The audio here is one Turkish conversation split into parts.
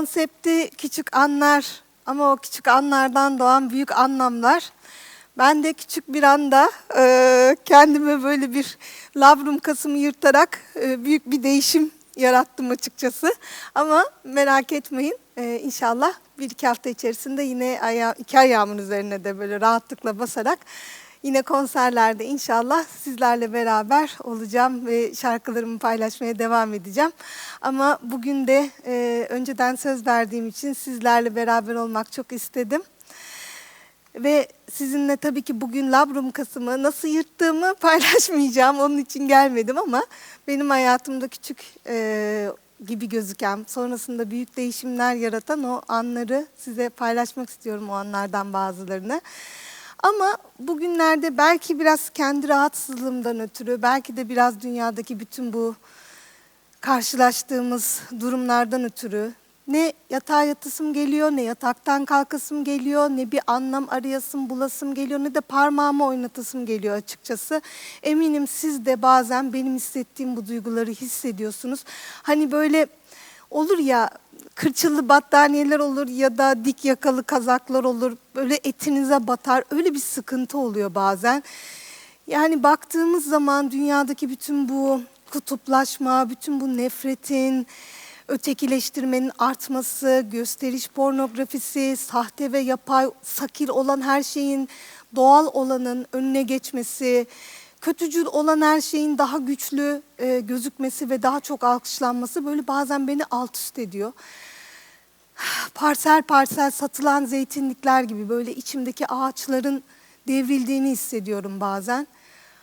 konsepti küçük anlar ama o küçük anlardan doğan büyük anlamlar. Ben de küçük bir anda e, kendime böyle bir labrum kasımı yırtarak e, büyük bir değişim yarattım açıkçası. Ama merak etmeyin e, inşallah bir iki hafta içerisinde yine aya, iki ayağımın üzerine de böyle rahatlıkla basarak yine konserlerde inşallah sizlerle beraber olacağım ve şarkılarımı paylaşmaya devam edeceğim. Ama bugün de e, önceden söz verdiğim için sizlerle beraber olmak çok istedim. Ve sizinle tabii ki bugün labrum kasımı nasıl yırttığımı paylaşmayacağım. Onun için gelmedim ama benim hayatımda küçük e, gibi gözüken, sonrasında büyük değişimler yaratan o anları size paylaşmak istiyorum o anlardan bazılarını. Ama bugünlerde belki biraz kendi rahatsızlığımdan ötürü, belki de biraz dünyadaki bütün bu karşılaştığımız durumlardan ötürü ne yatağa yatasım geliyor, ne yataktan kalkasım geliyor, ne bir anlam arayasım, bulasım geliyor, ne de parmağımı oynatasım geliyor açıkçası. Eminim siz de bazen benim hissettiğim bu duyguları hissediyorsunuz. Hani böyle olur ya kırçıllı battaniyeler olur ya da dik yakalı kazaklar olur. Böyle etinize batar. Öyle bir sıkıntı oluyor bazen. Yani baktığımız zaman dünyadaki bütün bu kutuplaşma, bütün bu nefretin, ötekileştirmenin artması, gösteriş pornografisi, sahte ve yapay, sakil olan her şeyin doğal olanın önüne geçmesi, kötücül olan her şeyin daha güçlü e, gözükmesi ve daha çok alkışlanması böyle bazen beni alt üst ediyor. Parsel parsel satılan zeytinlikler gibi böyle içimdeki ağaçların devrildiğini hissediyorum bazen.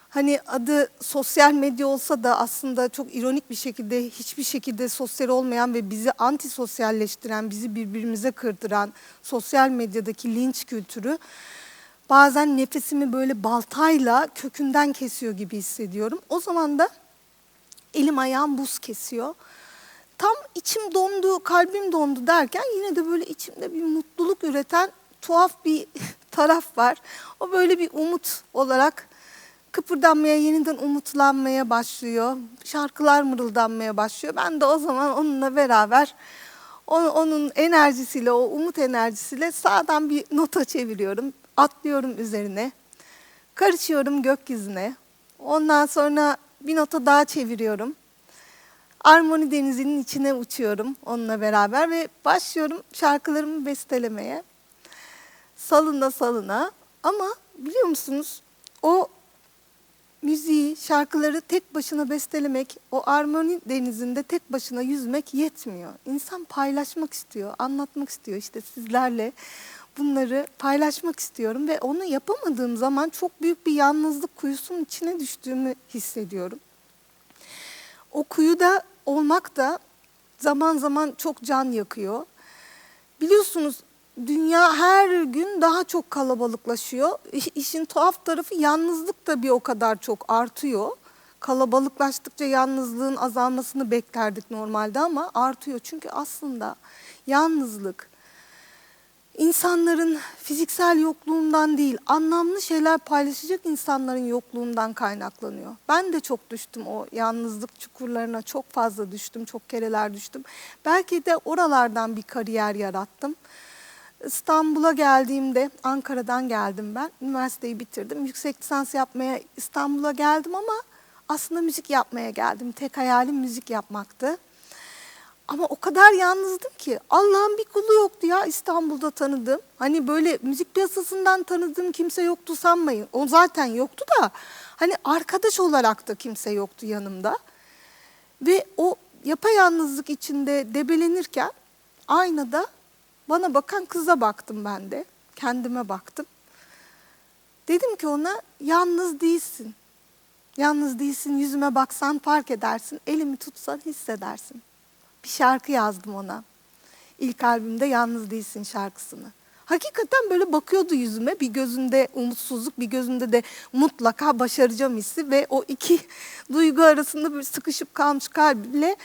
Hani adı sosyal medya olsa da aslında çok ironik bir şekilde hiçbir şekilde sosyal olmayan ve bizi antisosyalleştiren, bizi birbirimize kırdıran sosyal medyadaki linç kültürü bazen nefesimi böyle baltayla kökünden kesiyor gibi hissediyorum. O zaman da elim ayağım buz kesiyor. Tam içim dondu, kalbim dondu derken yine de böyle içimde bir mutluluk üreten tuhaf bir taraf var. O böyle bir umut olarak kıpırdanmaya, yeniden umutlanmaya başlıyor. Şarkılar mırıldanmaya başlıyor. Ben de o zaman onunla beraber onun enerjisiyle, o umut enerjisiyle sağdan bir nota çeviriyorum. Atlıyorum üzerine. Karışıyorum gökyüzüne. Ondan sonra bir nota daha çeviriyorum. Armoni denizinin içine uçuyorum onunla beraber ve başlıyorum şarkılarımı bestelemeye. Salına salına ama biliyor musunuz o müziği, şarkıları tek başına bestelemek, o armoni denizinde tek başına yüzmek yetmiyor. İnsan paylaşmak istiyor, anlatmak istiyor işte sizlerle bunları paylaşmak istiyorum ve onu yapamadığım zaman çok büyük bir yalnızlık kuyusunun içine düştüğümü hissediyorum. O kuyuda olmak da zaman zaman çok can yakıyor. Biliyorsunuz dünya her gün daha çok kalabalıklaşıyor. İşin tuhaf tarafı yalnızlık da bir o kadar çok artıyor. Kalabalıklaştıkça yalnızlığın azalmasını beklerdik normalde ama artıyor. Çünkü aslında yalnızlık insanların fiziksel yokluğundan değil, anlamlı şeyler paylaşacak insanların yokluğundan kaynaklanıyor. Ben de çok düştüm o yalnızlık çukurlarına, çok fazla düştüm, çok kereler düştüm. Belki de oralardan bir kariyer yarattım. İstanbul'a geldiğimde, Ankara'dan geldim ben. Üniversiteyi bitirdim. Yüksek lisans yapmaya İstanbul'a geldim ama aslında müzik yapmaya geldim. Tek hayalim müzik yapmaktı. Ama o kadar yalnızdım ki Allah'ın bir kulu yoktu ya İstanbul'da tanıdığım. Hani böyle müzik piyasasından tanıdığım kimse yoktu sanmayın. O zaten yoktu da hani arkadaş olarak da kimse yoktu yanımda. Ve o yapayalnızlık içinde debelenirken aynada bana bakan kıza baktım ben de. Kendime baktım. Dedim ki ona yalnız değilsin. Yalnız değilsin yüzüme baksan fark edersin. Elimi tutsan hissedersin. Bir şarkı yazdım ona. İlk albümde Yalnız Değilsin şarkısını. Hakikaten böyle bakıyordu yüzüme. Bir gözünde umutsuzluk, bir gözünde de mutlaka başaracağım hissi ve o iki duygu arasında böyle sıkışıp kalmış kalbiyle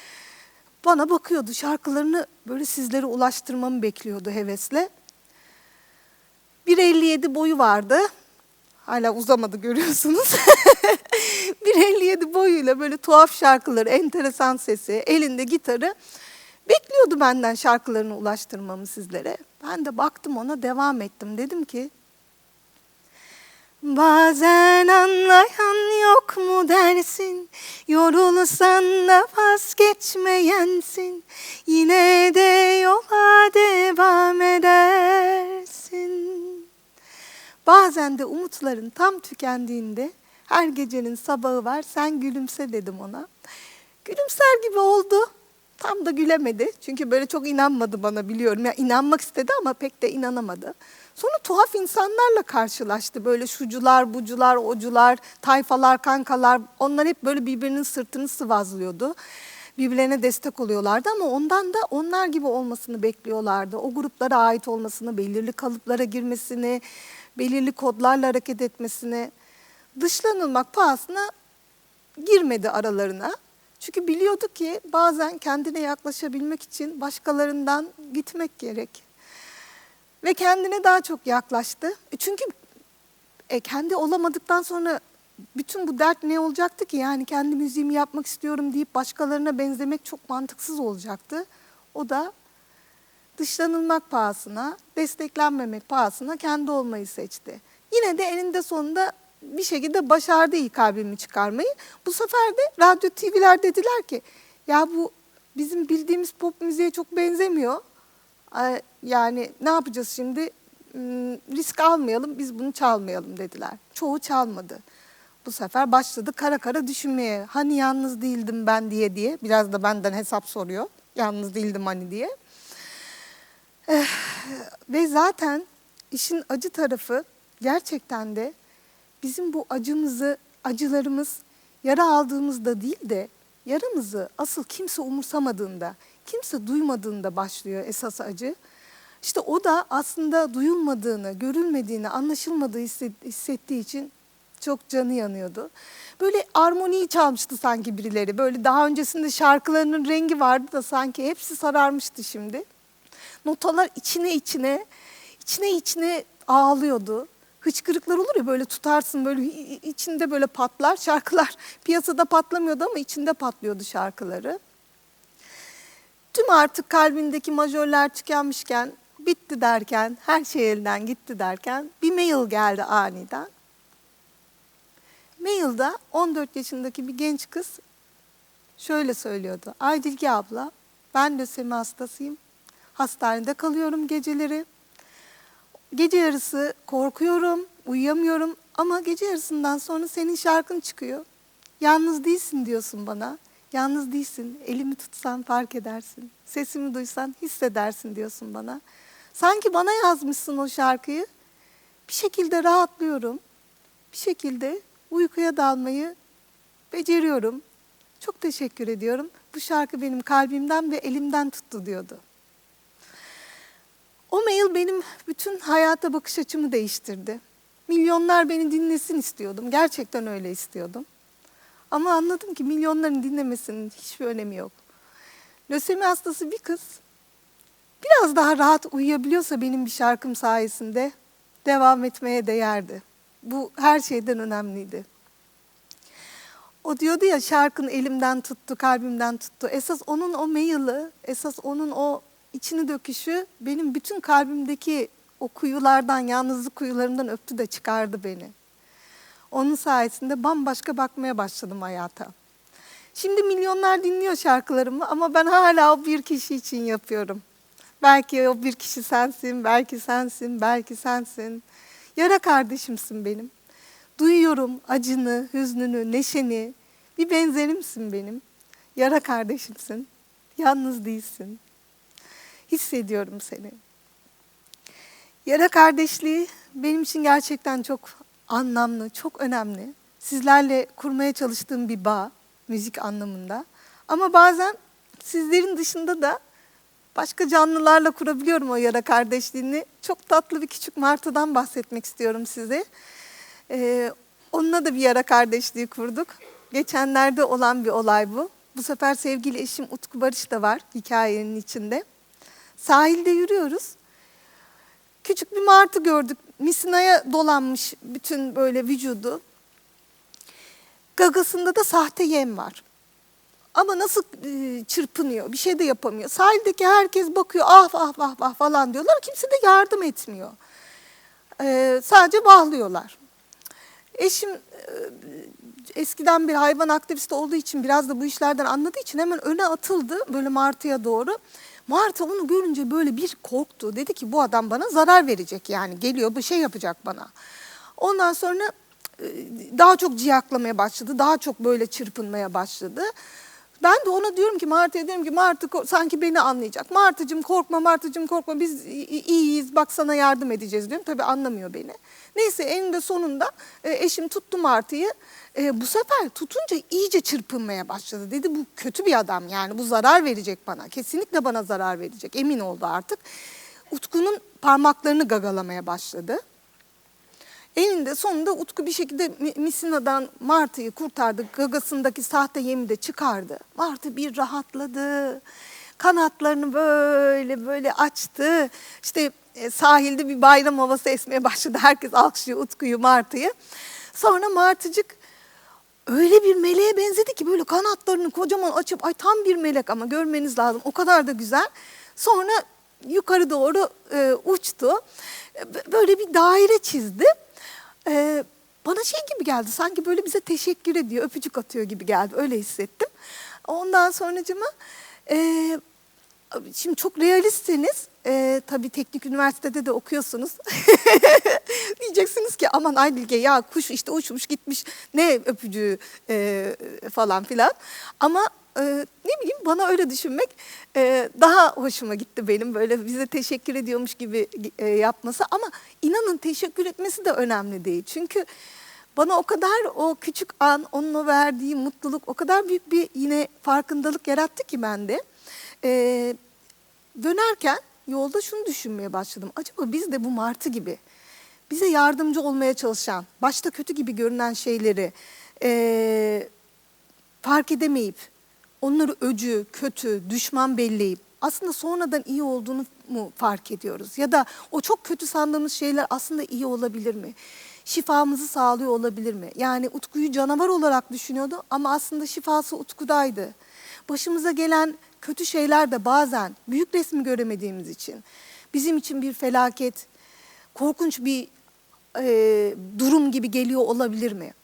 bana bakıyordu. Şarkılarını böyle sizlere ulaştırmamı bekliyordu hevesle. 1.57 boyu vardı. Hala uzamadı görüyorsunuz. 1.57 boyuyla böyle tuhaf şarkıları, enteresan sesi, elinde gitarı Bekliyordu benden şarkılarını ulaştırmamı sizlere. Ben de baktım ona devam ettim. Dedim ki Bazen anlayan yok mu dersin Yorulsan da vazgeçmeyensin Yine de yola devam edersin Bazen de umutların tam tükendiğinde her gecenin sabahı var sen gülümse dedim ona. Gülümser gibi oldu. Tam da gülemedi. Çünkü böyle çok inanmadı bana biliyorum. Ya inanmak istedi ama pek de inanamadı. Sonra tuhaf insanlarla karşılaştı. Böyle şucular, bucular, ocular, tayfalar, kankalar. Onlar hep böyle birbirinin sırtını sıvazlıyordu. Birbirlerine destek oluyorlardı ama ondan da onlar gibi olmasını bekliyorlardı. O gruplara ait olmasını, belirli kalıplara girmesini, belirli kodlarla hareket etmesini, dışlanılmak pahasına girmedi aralarına. Çünkü biliyordu ki bazen kendine yaklaşabilmek için başkalarından gitmek gerek. Ve kendine daha çok yaklaştı. E Çünkü e, kendi olamadıktan sonra bütün bu dert ne olacaktı ki? Yani kendi müziğimi yapmak istiyorum deyip başkalarına benzemek çok mantıksız olacaktı. O da dışlanılmak pahasına, desteklenmemek pahasına kendi olmayı seçti. Yine de eninde sonunda bir şekilde başardı iyi kalbimi çıkarmayı. Bu sefer de radyo TV'ler dediler ki ya bu bizim bildiğimiz pop müziğe çok benzemiyor. Yani ne yapacağız şimdi? Hmm, Risk almayalım, biz bunu çalmayalım dediler. Çoğu çalmadı. Bu sefer başladı kara kara düşünmeye. Hani yalnız değildim ben diye diye. Biraz da benden hesap soruyor. Yalnız değildim hani diye. Ve zaten işin acı tarafı gerçekten de bizim bu acımızı, acılarımız yara aldığımızda değil de yaramızı asıl kimse umursamadığında, kimse duymadığında başlıyor esas acı. İşte o da aslında duyulmadığını, görülmediğini, anlaşılmadığı hisset- hissettiği için çok canı yanıyordu. Böyle armoniyi çalmıştı sanki birileri. Böyle daha öncesinde şarkılarının rengi vardı da sanki hepsi sararmıştı şimdi. Notalar içine içine, içine içine ağlıyordu. Hıçkırıklar olur ya böyle tutarsın böyle içinde böyle patlar. Şarkılar piyasada patlamıyordu ama içinde patlıyordu şarkıları. Tüm artık kalbindeki majörler tükenmişken, bitti derken, her şey elden gitti derken bir mail geldi aniden. Mailde 14 yaşındaki bir genç kız şöyle söylüyordu. Aydilge abla, ben lösemi hastasıyım. Hastanede kalıyorum geceleri. Gece yarısı korkuyorum, uyuyamıyorum ama gece yarısından sonra senin şarkın çıkıyor. Yalnız değilsin diyorsun bana. Yalnız değilsin. Elimi tutsan fark edersin. Sesimi duysan hissedersin diyorsun bana. Sanki bana yazmışsın o şarkıyı. Bir şekilde rahatlıyorum. Bir şekilde uykuya dalmayı beceriyorum. Çok teşekkür ediyorum. Bu şarkı benim kalbimden ve elimden tuttu diyordu. O mail benim bütün hayata bakış açımı değiştirdi. Milyonlar beni dinlesin istiyordum. Gerçekten öyle istiyordum. Ama anladım ki milyonların dinlemesinin hiçbir önemi yok. Lösemi hastası bir kız biraz daha rahat uyuyabiliyorsa benim bir şarkım sayesinde devam etmeye değerdi. Bu her şeyden önemliydi. O diyordu ya şarkın elimden tuttu, kalbimden tuttu. Esas onun o maili, esas onun o içini döküşü benim bütün kalbimdeki o kuyulardan, yalnızlık kuyularından öptü de çıkardı beni. Onun sayesinde bambaşka bakmaya başladım hayata. Şimdi milyonlar dinliyor şarkılarımı ama ben hala o bir kişi için yapıyorum. Belki o bir kişi sensin, belki sensin, belki sensin. Yara kardeşimsin benim. Duyuyorum acını, hüznünü, neşeni. Bir benzerimsin benim. Yara kardeşimsin. Yalnız değilsin. Hissediyorum seni. Yara kardeşliği benim için gerçekten çok anlamlı, çok önemli. Sizlerle kurmaya çalıştığım bir bağ, müzik anlamında. Ama bazen sizlerin dışında da başka canlılarla kurabiliyorum o yara kardeşliğini. Çok tatlı bir küçük martıdan bahsetmek istiyorum size. Ee, onunla da bir yara kardeşliği kurduk. Geçenlerde olan bir olay bu. Bu sefer sevgili eşim Utku Barış da var hikayenin içinde. Sahilde yürüyoruz. Küçük bir martı gördük. Misinaya dolanmış bütün böyle vücudu. Gagasında da sahte yem var. Ama nasıl e, çırpınıyor, bir şey de yapamıyor. Sahildeki herkes bakıyor, ah ah ah ah falan diyorlar. Kimse de yardım etmiyor. E, sadece bağlıyorlar. Eşim e, eskiden bir hayvan aktivisti olduğu için biraz da bu işlerden anladığı için hemen öne atıldı böyle Martı'ya doğru. Martı onu görünce böyle bir korktu. Dedi ki bu adam bana zarar verecek yani geliyor bir şey yapacak bana. Ondan sonra e, daha çok ciyaklamaya başladı. Daha çok böyle çırpınmaya başladı. Ben de ona diyorum ki Martı'ya diyorum ki Martı sanki beni anlayacak. Martıcığım korkma Martıcığım korkma biz iyiyiz bak sana yardım edeceğiz diyorum. Tabii anlamıyor beni. Neyse eninde sonunda e, eşim tuttu Martı'yı. E, bu sefer tutunca iyice çırpınmaya başladı. Dedi bu kötü bir adam yani bu zarar verecek bana. Kesinlikle bana zarar verecek emin oldu artık. Utku'nun parmaklarını gagalamaya başladı. Eninde sonunda Utku bir şekilde Mi- Misina'dan Martı'yı kurtardı. Gagasındaki sahte yemi de çıkardı. Martı bir rahatladı. Kanatlarını böyle böyle açtı. İşte e, sahilde bir bayram havası esmeye başladı. Herkes alkışlıyor Utku'yu, Martı'yı. Sonra Martıcık öyle bir meleğe benzedi ki böyle kanatlarını kocaman açıp ay tam bir melek ama görmeniz lazım. O kadar da güzel. Sonra yukarı doğru e, uçtu. E, Böyle bir daire çizdi. E, bana şey gibi geldi sanki böyle bize teşekkür ediyor, öpücük atıyor gibi geldi. Öyle hissettim. Ondan sonracıma e, şimdi çok realistseniz e, tabii teknik üniversitede de okuyorsunuz. Diyeceksiniz ki aman Aydilge ya kuş işte uçmuş gitmiş ne öpücüğü e, falan filan. Ama e, ne bileyim bana öyle düşünmek e, daha hoşuma gitti benim böyle bize teşekkür ediyormuş gibi e, yapması. Ama inanın teşekkür etmesi de önemli değil. Çünkü bana o kadar o küçük an onun o verdiği mutluluk o kadar büyük bir yine farkındalık yarattı ki bende. E, dönerken yolda şunu düşünmeye başladım. Acaba biz de bu martı gibi bize yardımcı olmaya çalışan, başta kötü gibi görünen şeyleri eee, fark edemeyip, onları öcü, kötü, düşman belleyip aslında sonradan iyi olduğunu mu fark ediyoruz? Ya da o çok kötü sandığımız şeyler aslında iyi olabilir mi? Şifamızı sağlıyor olabilir mi? Yani Utku'yu canavar olarak düşünüyordu ama aslında şifası Utku'daydı. Başımıza gelen kötü şeyler de bazen büyük resmi göremediğimiz için bizim için bir felaket, korkunç bir e, durum gibi geliyor olabilir mi?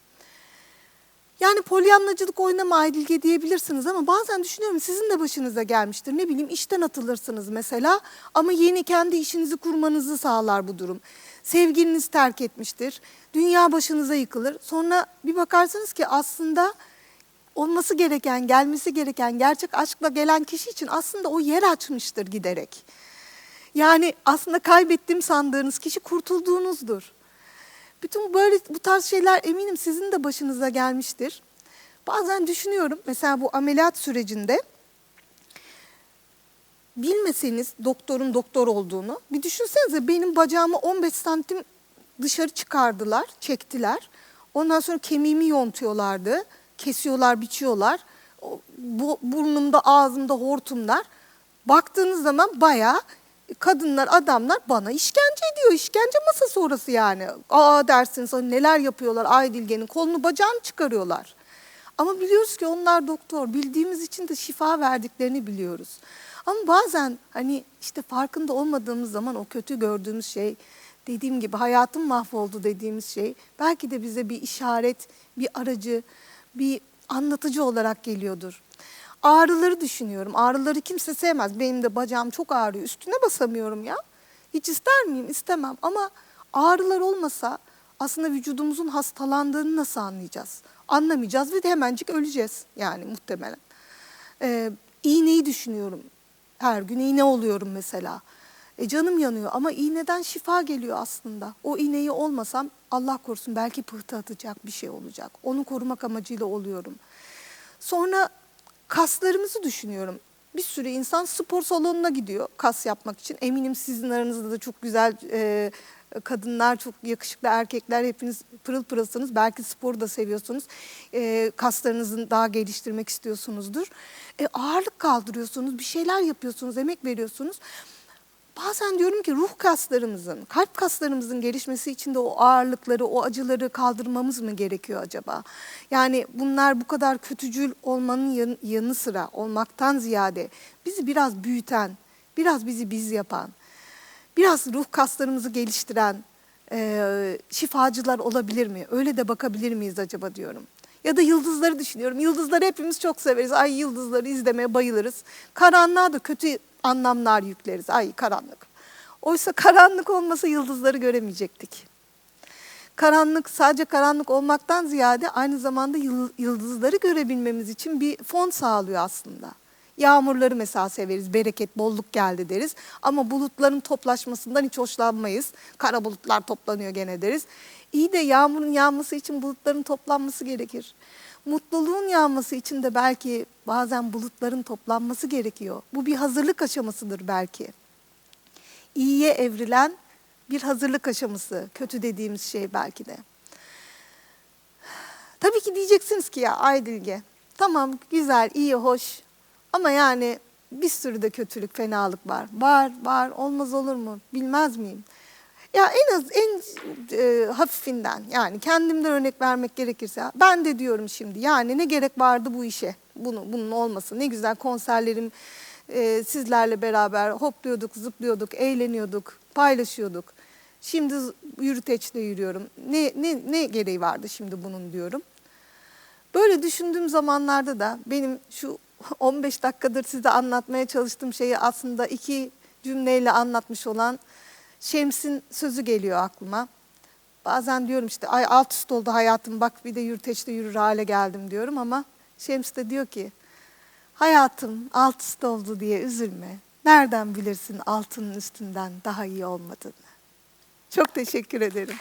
Yani polyanlacılık oynama Aydilge diyebilirsiniz ama bazen düşünüyorum sizin de başınıza gelmiştir. Ne bileyim işten atılırsınız mesela ama yeni kendi işinizi kurmanızı sağlar bu durum. Sevgiliniz terk etmiştir. Dünya başınıza yıkılır. Sonra bir bakarsınız ki aslında olması gereken, gelmesi gereken gerçek aşkla gelen kişi için aslında o yer açmıştır giderek. Yani aslında kaybettim sandığınız kişi kurtulduğunuzdur. Bütün böyle bu tarz şeyler eminim sizin de başınıza gelmiştir. Bazen düşünüyorum mesela bu ameliyat sürecinde bilmeseniz doktorun doktor olduğunu bir düşünsenize benim bacağımı 15 santim dışarı çıkardılar, çektiler. Ondan sonra kemiğimi yontuyorlardı. Kesiyorlar, biçiyorlar. Bu, burnumda, ağzımda hortumlar. Baktığınız zaman bayağı kadınlar, adamlar bana işkence ediyor. İşkence masası orası yani. Aa dersiniz hani neler yapıyorlar Aydilge'nin kolunu bacağını çıkarıyorlar. Ama biliyoruz ki onlar doktor. Bildiğimiz için de şifa verdiklerini biliyoruz. Ama bazen hani işte farkında olmadığımız zaman o kötü gördüğümüz şey dediğim gibi hayatım mahvoldu dediğimiz şey belki de bize bir işaret, bir aracı, bir anlatıcı olarak geliyordur. Ağrıları düşünüyorum. Ağrıları kimse sevmez. Benim de bacağım çok ağrıyor. Üstüne basamıyorum ya. Hiç ister miyim? İstemem. Ama ağrılar olmasa aslında vücudumuzun hastalandığını nasıl anlayacağız? Anlamayacağız ve de hemencik öleceğiz yani muhtemelen. Ee, iğneyi düşünüyorum. Her gün iğne oluyorum mesela. E canım yanıyor ama iğneden şifa geliyor aslında. O iğneyi olmasam Allah korusun belki pıhtı atacak bir şey olacak. Onu korumak amacıyla oluyorum. Sonra kaslarımızı düşünüyorum. Bir sürü insan spor salonuna gidiyor kas yapmak için. Eminim sizin aranızda da çok güzel e, kadınlar, çok yakışıklı erkekler hepiniz pırıl pırılsınız. Belki sporu da seviyorsunuz. E, kaslarınızı daha geliştirmek istiyorsunuzdur. E, ağırlık kaldırıyorsunuz, bir şeyler yapıyorsunuz, emek veriyorsunuz. Bazen diyorum ki ruh kaslarımızın, kalp kaslarımızın gelişmesi için de o ağırlıkları, o acıları kaldırmamız mı gerekiyor acaba? Yani bunlar bu kadar kötücül olmanın yan- yanı sıra olmaktan ziyade bizi biraz büyüten, biraz bizi biz yapan, biraz ruh kaslarımızı geliştiren e, şifacılar olabilir mi? Öyle de bakabilir miyiz acaba diyorum. Ya da yıldızları düşünüyorum. Yıldızları hepimiz çok severiz. Ay yıldızları izlemeye bayılırız. Karanlığa da kötü anlamlar yükleriz. Ay karanlık. Oysa karanlık olmasa yıldızları göremeyecektik. Karanlık sadece karanlık olmaktan ziyade aynı zamanda yıl- yıldızları görebilmemiz için bir fon sağlıyor aslında. Yağmurları mesela severiz, bereket, bolluk geldi deriz. Ama bulutların toplaşmasından hiç hoşlanmayız. Kara bulutlar toplanıyor gene deriz. İyi de yağmurun yağması için bulutların toplanması gerekir. Mutluluğun yağması için de belki bazen bulutların toplanması gerekiyor. Bu bir hazırlık aşamasıdır belki iyiye evrilen bir hazırlık aşaması. Kötü dediğimiz şey belki de. Tabii ki diyeceksiniz ki ya Aydilge tamam güzel iyi hoş ama yani bir sürü de kötülük fenalık var. Var var olmaz olur mu bilmez miyim? Ya en az en e, hafifinden yani kendimden örnek vermek gerekirse ben de diyorum şimdi yani ne gerek vardı bu işe bunu, bunun olması ne güzel konserlerim e, sizlerle beraber hopluyorduk zıplıyorduk eğleniyorduk paylaşıyorduk. Şimdi yürüteçle yürüyorum ne, ne, ne gereği vardı şimdi bunun diyorum. Böyle düşündüğüm zamanlarda da benim şu 15 dakikadır size anlatmaya çalıştığım şeyi aslında iki cümleyle anlatmış olan Şems'in sözü geliyor aklıma. Bazen diyorum işte ay alt üst oldu hayatım bak bir de yürüteçte yürür hale geldim diyorum ama Şems de diyor ki hayatım alt üst oldu diye üzülme. Nereden bilirsin altının üstünden daha iyi olmadığını. Çok teşekkür ederim.